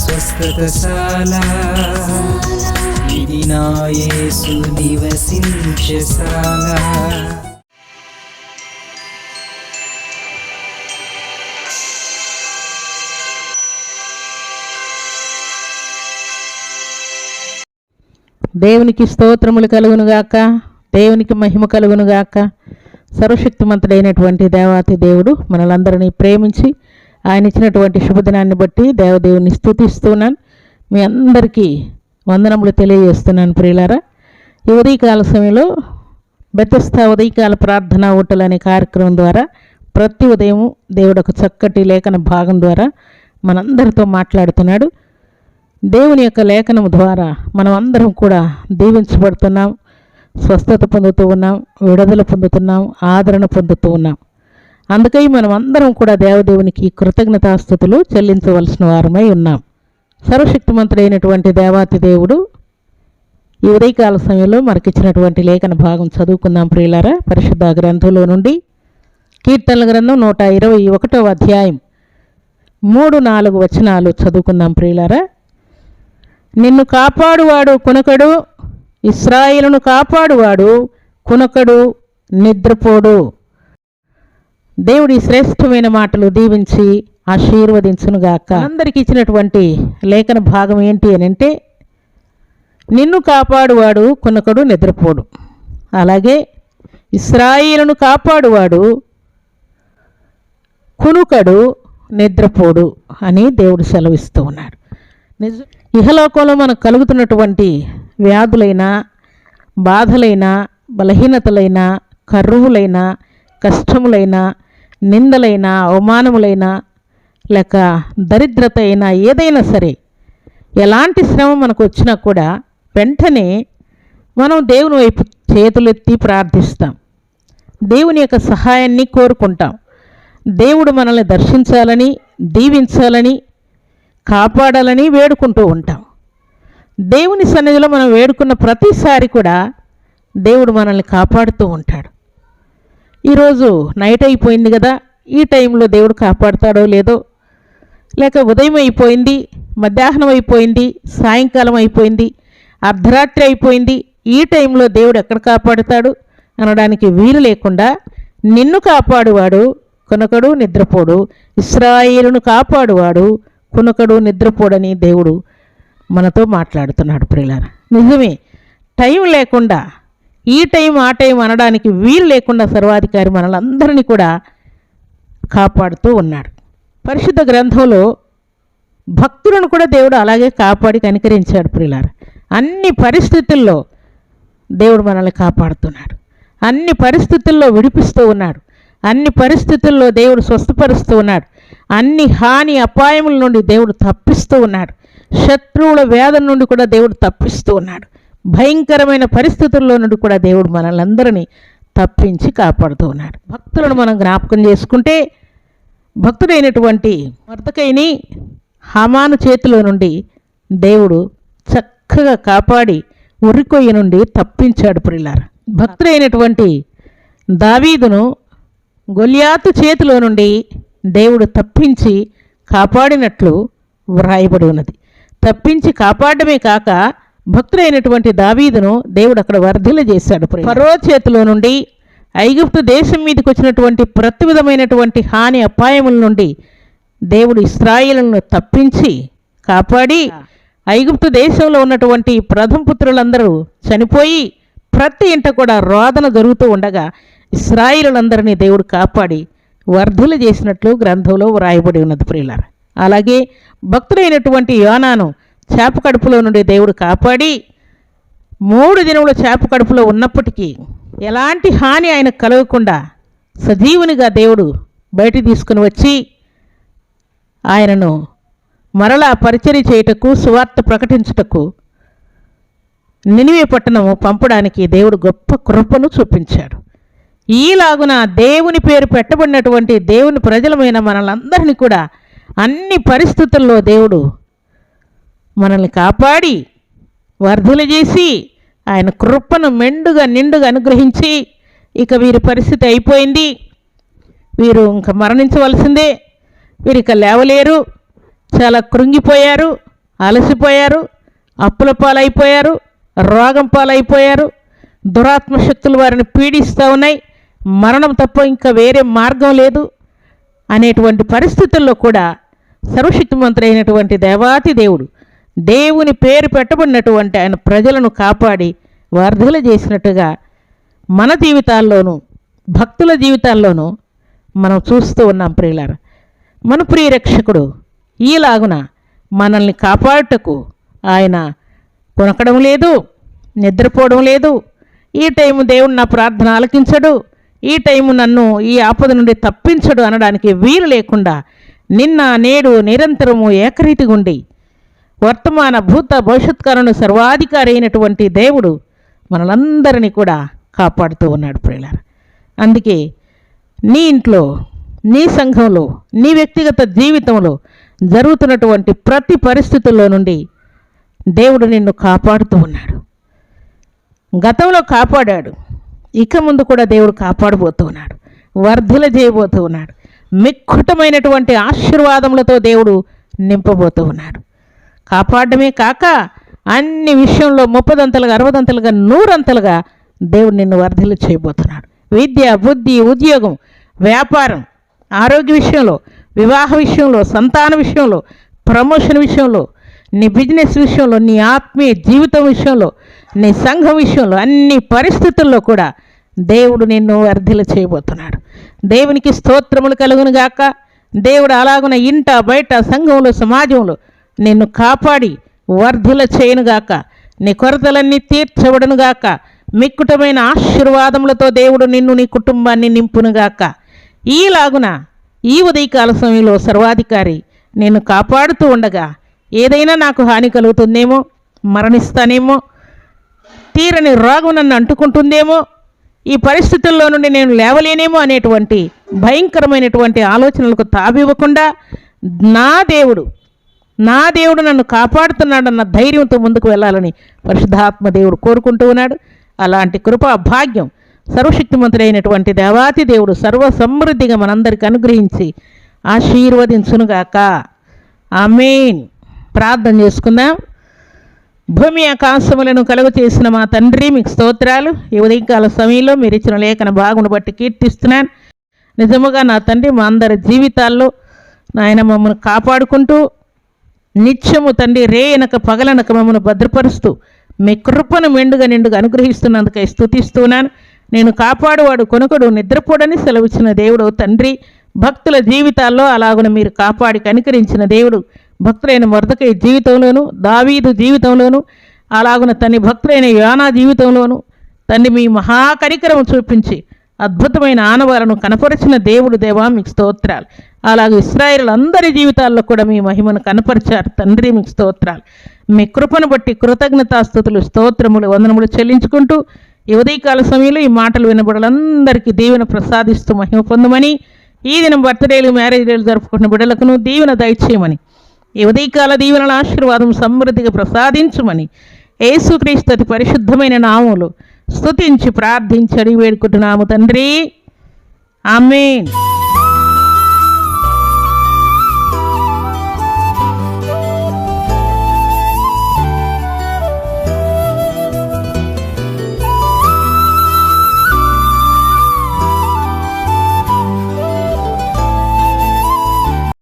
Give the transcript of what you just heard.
స్వస్థతశాల. ఇది నా యేసు నివసించశాల దేవునికి స్తోత్రములు కలుగునుగాక దేవునికి మహిమ కలుగునుగాక సర్వశక్తిమంతుడైనటువంటి దేవాతి దేవుడు మనలందరినీ ప్రేమించి ఆయన ఇచ్చినటువంటి శుభదినాన్ని బట్టి దేవదేవుని స్థుతిస్తున్నాను. మీ అందరికీ వందనములు తెలియజేస్తున్నాను ప్రియులారా. ఈ ఉదయకాల సమయంలో బెత్తస్థ ఉదయకాల ప్రార్థన ఓటలు అనే కార్యక్రమం ద్వారా ప్రతి ఉదయం దేవుడు ఒక చక్కటి లేఖన భాగం ద్వారా మనందరితో మాట్లాడుతున్నాడు. దేవుని యొక్క లేఖనం ద్వారా మనం అందరం కూడా దీవించబడుతున్నాం. స్వస్థత పొందుతూ ఉన్నాం విడుదల పొందుతున్నాం ఆదరణ పొందుతూ ఉన్నాం. అందుకై మనం అందరం కూడా దేవదేవునికి కృతజ్ఞతాస్థుతులు చెల్లించవలసిన వారమై ఉన్నాం. సర్వశక్తిమంతుడైనటువంటి దేవాతి దేవుడు ఈ ఉదయకాల సమయంలో మనకిచ్చినటువంటి లేఖన భాగం చదువుకుందాం ప్రియులారా. పరిశుద్ధ గ్రంథంలో నుండి కీర్తనల గ్రంథం నూట ఇరవై ఒకటవ అధ్యాయం మూడు నాలుగు వచనాలు చదువుకుందాం ప్రియులారా. నిన్ను కాపాడువాడు కునకడు ఇస్రాయిలను కాపాడువాడు కునకడు నిద్రపోడు. దేవుడి శ్రేష్టమైన మాటలు దీవించి ఆశీర్వదించునుగాక. అందరికి ఇచ్చినటువంటి లేఖన భాగం ఏంటి అని అంటే నిన్ను కాపాడువాడు కునకడు నిద్రపోడు. అలాగే ఇస్రాయిలను కాపాడువాడు కునుకడు నిద్రపోడు అని దేవుడు సెలవిస్తూ ఉన్నాడు. నిజ ఇహలోకంలో మనకు కలుగుతున్నటువంటి వ్యాధులైనా బాధలైనా బలహీనతలైన కరువులైనా కష్టములైనా నిందలైన అవమానములైన లేక దరిద్రత అయినా ఏదైనా సరే ఎలాంటి శ్రమ మనకు వచ్చినా కూడా వెంటనే మనం దేవుని వైపు చేతులెత్తి ప్రార్థిస్తాం. దేవుని యొక్క సహాయాన్ని కోరుకుంటాం. దేవుడు మనల్ని దర్శించాలని దీవించాలని కాపాడాలని వేడుకుంటూ ఉంటాం. దేవుని సన్నిధిలో మనం వేడుకున్న ప్రతిసారి కూడా దేవుడు మనల్ని కాపాడుతూ ఉంటాడు. ఈరోజు నైట్ అయిపోయింది కదా ఈ టైంలో దేవుడు కాపాడుతాడో లేదో? లేక ఉదయం అయిపోయింది మధ్యాహ్నం అయిపోయింది సాయంకాలం అయిపోయింది అర్ధరాత్రి అయిపోయింది ఈ టైంలో దేవుడు ఎక్కడ కాపాడుతాడు అనడానికి వీలు లేకుండా నిన్ను కాపాడువాడు కొనకడు నిద్రపోడు. ఇస్రాయిలును కాపాడువాడు కునకడు నిద్రపోడని దేవుడు మనతో మాట్లాడుతున్నాడు ప్రియులారా. నిజమే టైం లేకుండా ఈ టైం ఆ టైం అనడానికి వీలు లేకుండా సర్వాధికారి మనలందరినీ కూడా కాపాడుతూ ఉన్నాడు. పరిశుద్ధ గ్రంథంలో భక్తులను కూడా దేవుడు అలాగే కాపాడి కనికరించాడు ప్రియులారా. అన్ని పరిస్థితుల్లో దేవుడు మనల్ని కాపాడుతున్నాడు. అన్ని పరిస్థితుల్లో విడిపిస్తూ ఉన్నాడు. అన్ని పరిస్థితుల్లో దేవుడు స్వస్థపరుస్తూ ఉన్నాడు. అన్ని హాని అపాయముల నుండి దేవుడు తప్పిస్తూ ఉన్నాడు. శత్రువుల వేదన నుండి కూడా దేవుడు తప్పిస్తూ ఉన్నాడు. భయంకరమైన పరిస్థితుల్లో నుండి కూడా దేవుడు మనల్ని అందరినీ తప్పించి కాపాడుతూ ఉన్నాడు. భక్తులను మనం జ్ఞాపకం చేసుకుంటే భక్తుడైనటువంటి వర్తకైని హమాను చేతిలో నుండి దేవుడు చక్కగా కాపాడి ఉరికొయ్య నుండి తప్పించాడు ప్రిల్లార భక్తుడైనటువంటి దావీదును గొలియాతు చేతిలో నుండి దేవుడు తప్పించి కాపాడినట్లు వ్రాయబడి ఉన్నది. తప్పించి కాపాడమే కాక భక్తుడైనటువంటి దావీదును దేవుడు అక్కడ వర్ధిల చేశాడు ఫరో చేతిలో నుండి ఐగుప్తు దేశం మీదకి వచ్చినటువంటి ప్రతి విధమైనటువంటి హాని అపాయముల నుండి దేవుడు ఇస్రాయిలను తప్పించి కాపాడి ఐగుప్తు దేశంలో ఉన్నటువంటి ప్రథమ పుత్రులందరూ చనిపోయి ప్రతి ఇంట కూడా రోదన జరుగుతూ ఉండగా ఇస్రాయిలందరినీ దేవుడు కాపాడి వర్ధులు చేసినట్లు గ్రంథంలో వ్రాయబడి ఉన్నది ప్రియులార. అలాగే భక్తుడైనటువంటి యోనాను చేప కడుపులో నుండి దేవుడు కాపాడి మూడు దినములు చేప కడుపులో ఉన్నప్పటికీ ఎలాంటి హాని ఆయనకు కలగకుండా సజీవునిగా దేవుడు బయట తీసుకుని వచ్చి ఆయనను మరలా పరిచర్య చేయుటకు సువార్త ప్రకటించుటకు నినివే పట్టణము పంపడానికి దేవుడు గొప్ప కృపను చూపించాడు. ఈలాగున దేవుని పేరు పెట్టబడినటువంటి దేవుని ప్రజలమైన మనలందరినీ కూడా అన్ని పరిస్థితుల్లో దేవుడు మనల్ని కాపాడి వర్ధులు చేసి ఆయన కృపను మెండుగా నిండుగా అనుగ్రహించి ఇక వీరి పరిస్థితి అయిపోయింది. వీరు ఇంకా మరణించవలసిందే. వీరు ఇక లేవలేరు. చాలా కృంగిపోయారు అలసిపోయారు అప్పుల పాలైపోయారు రోగం పాలైపోయారు. దురాత్మ శక్తులు వారిని పీడిస్తూ ఉన్నాయి. మరణం తప్ప ఇంకా వేరే మార్గం లేదు అనేటువంటి పరిస్థితుల్లో కూడా సర్వశక్తిమంతుడు అయినటువంటి దేవాతి దేవుడు దేవుని పేరు పెట్టబడినటువంటి ఆయన ప్రజలను కాపాడి వర్ధల చేసినట్టుగా మన జీవితాల్లోనూ భక్తుల జీవితాల్లోనూ మనం చూస్తూ ఉన్నాం ప్రియులారు. మన ప్రియరక్షకుడు ఈలాగున మనల్ని కాపాడుటకు ఆయన కొనకడం లేదు నిద్రపోవడం లేదు. ఈ టైము దేవుడు నా ప్రార్థన ఆలకించడు. ఈ టైము నన్ను ఈ ఆపద నుండి తప్పించడు అనడానికి వీలు లేకుండా నిన్న నేడు నిరంతరము ఏకరీతిగా ఉండి వర్తమాన భూత భవిష్యత్ సర్వాధికారి అయినటువంటి దేవుడు మనలందరినీ కూడా కాపాడుతూ ఉన్నాడు ప్రియులార. అందుకే నీ ఇంట్లో నీ సంఘంలో నీ వ్యక్తిగత జీవితంలో జరుగుతున్నటువంటి ప్రతి పరిస్థితుల్లో నుండి దేవుడు నిన్ను కాపాడుతూ ఉన్నాడు. గతంలో కాపాడాడు. ఇక ముందు కూడా దేవుడు కాపాడబోతూ ఉన్నాడు. వర్ధల చేయబోతూ ఉన్నాడు. మిక్కుటమైనటువంటి ఆశీర్వాదములతో దేవుడు నింపబోతూ ఉన్నాడు. కాపాడమే కాక అన్ని విషయంలో ముప్పదంతలుగా అరవదంతలుగా నూరంతలుగా దేవుడు నిన్ను వర్ధలు చేయబోతున్నాడు. విద్య బుద్ధి ఉద్యోగం వ్యాపారం ఆరోగ్య విషయంలో వివాహ విషయంలో సంతాన విషయంలో ప్రమోషన్ విషయంలో నీ బిజినెస్ విషయంలో నీ ఆత్మీయ జీవితం విషయంలో నీ సంఘం విషయంలో అన్ని పరిస్థితుల్లో కూడా దేవుడు నిన్ను వర్ధిల చేయబోతున్నాడు. దేవునికి స్తోత్రములు కలుగును గాక దేవుడు అలాగున ఇంట బయట సంఘంలో సమాజంలో నిన్ను కాపాడి వర్ధుల చేయనుగాక నీ కొరతలన్నీ తీర్చబడునుగాక మిక్కుటమైన ఆశీర్వాదములతో దేవుడు నిన్ను నీ కుటుంబాన్ని నింపునుగాక ఈలాగున ఈ ఉదయకాల సమయంలో సర్వాధికారి నిన్ను కాపాడుతూ ఉండగా ఏదైనా నాకు హాని కలుగుతుందేమో మరణిస్తానేమో తీరని రోగం నన్ను అంటుకుంటుందేమో ఈ పరిస్థితుల్లో నుండి నేను లేవలేనేమో అనేటువంటి భయంకరమైనటువంటి ఆలోచనలకు తావివ్వకుండా నా దేవుడు నా దేవుడు నన్ను కాపాడుతున్నాడన్న ధైర్యంతో ముందుకు వెళ్ళాలని పరిశుద్ధాత్మ దేవుడు కోరుకుంటూ ఉన్నాడు. అలాంటి కృపా భాగ్యం సర్వశక్తిమంతుడైనటువంటి దేవాతి దేవుడు సర్వ సమృద్ధిగా మనందరికి అనుగ్రహించి ఆశీర్వదించునుగాక. ఆమెన్. ప్రార్థన చేసుకుందాం. భూమి ఆకాశములను కలుగు చేసిన మా తండ్రి మీకు స్తోత్రాలు. ఈ ఉదయకాల సమయంలో మీరు ఇచ్చిన లేఖన బాగును బట్టి కీర్తిస్తున్నాను. నిజముగా నా తండ్రి మా అందరి జీవితాల్లో నాయన మమ్మల్ని కాపాడుకుంటూ నిత్యము తండ్రి రేయనక పగలనక మమ్మను భద్రపరుస్తూ మీ కృపను మెండుగా నిండుగా అనుగ్రహిస్తున్నందుకై స్థుతిస్తున్నాను నేను కాపాడువాడు కొనుకడు నిద్రపోడని సెలవిచ్చిన దేవుడు తండ్రి. భక్తుల జీవితాల్లో అలాగున మీరు కాపాడి కనికరించిన దేవుడు భక్తులైన మొరదకై జీవితంలోను దావీదు జీవితంలోను అలాగున తన్ని భక్తులైన యోనా జీవితంలోను తండ్రి మీ మహాకరికరము చూపించి అద్భుతమైన ఆనవాలను కనపరిచిన దేవుడు దేవా మీకు స్తోత్రాలు. అలాగే ఇస్రాయేల్ అందరి జీవితాల్లో కూడా మీ మహిమను కనపరిచారు. తండ్రి మీకు స్తోత్రాలు. మీ కృపను బట్టి కృతజ్ఞతాస్థుతులు స్తోత్రములు వందనములు చెల్లించుకుంటూ ఈ ఉదయకాల సమయంలో ఈ మాటలు వినబడలందరికీ దీవెన ప్రసాదిస్తూ మహిమ పొందమని ఈ దినం బర్త్డేలు మ్యారేజ్ జరుపుకున్న బిడ్డలకును దీవెన దయచేయమని ఈ ఉదయకాల దీవెనల ఆశీర్వాదం సమృద్ధిగా ప్రసాదించమని యేసుక్రీస్తు అతి పరిశుద్ధమైన నామములు స్తుతించి ప్రార్థించి అడిగి వేడుకుంటున్నాము తండ్రి. ఆమెన్.